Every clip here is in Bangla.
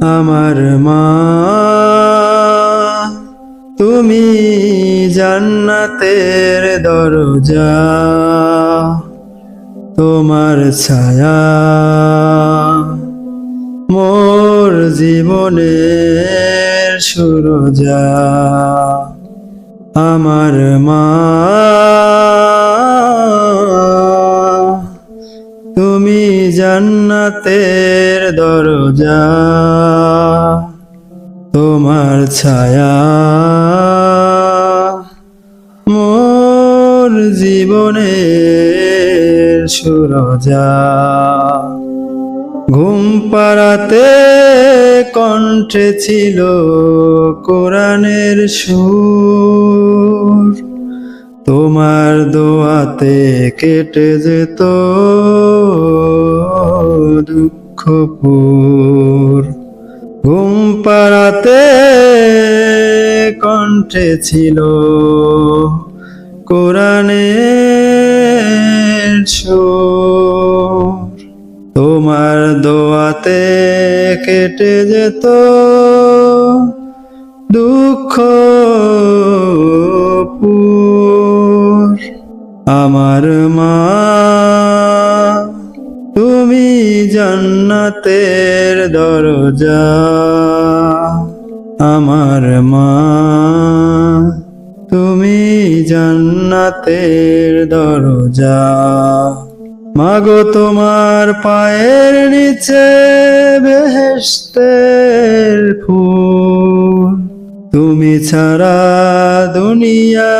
আমার মা। তুমি জান্নাতের দরজা তোমার ছায়া। মোর জীবনের সুরজা আমার মা। তুমি জান্নাতের দরজা, তোমার ছায়া। মোর জীবনের সুরজা, ঘুম পাড়াতে কণ্ঠে ছিল কোরআনের সুর। তোমার দোয়াতে কেটে যেত দুঃখপুর। ঘুম পাড়াতে কণ্ঠে ছিল কোরআনের সুর। তোমার দোয়াতে কেটে যেত দুঃখ পুর আমার মা জান্নাতের দরজা আমার মা। তুমি জান্নাতের দরজা। মাগো তোমার পায়ের নিচে বেহেশতের ফুল। তুমি ছাড়া দুনিয়া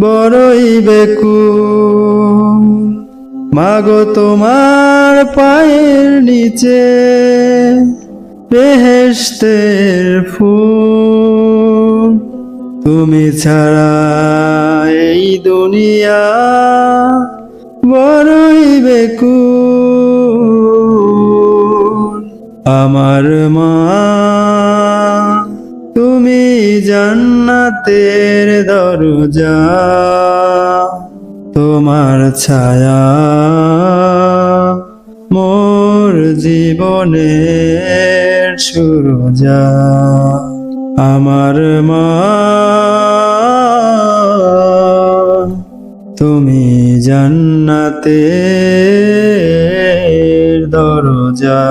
বড়ই বেকুল। মাগো তোমার পায়ের নিচে বেহেশতের ফুল। তুমি ছাড়া এই দুনিয়া বড়ই বেকুল। আমার মা, তুমি জান্নাতের দরজা। তোমার ছায়া মোর জীবনের যা আমার মা তুমি জান্নাতের দরজা।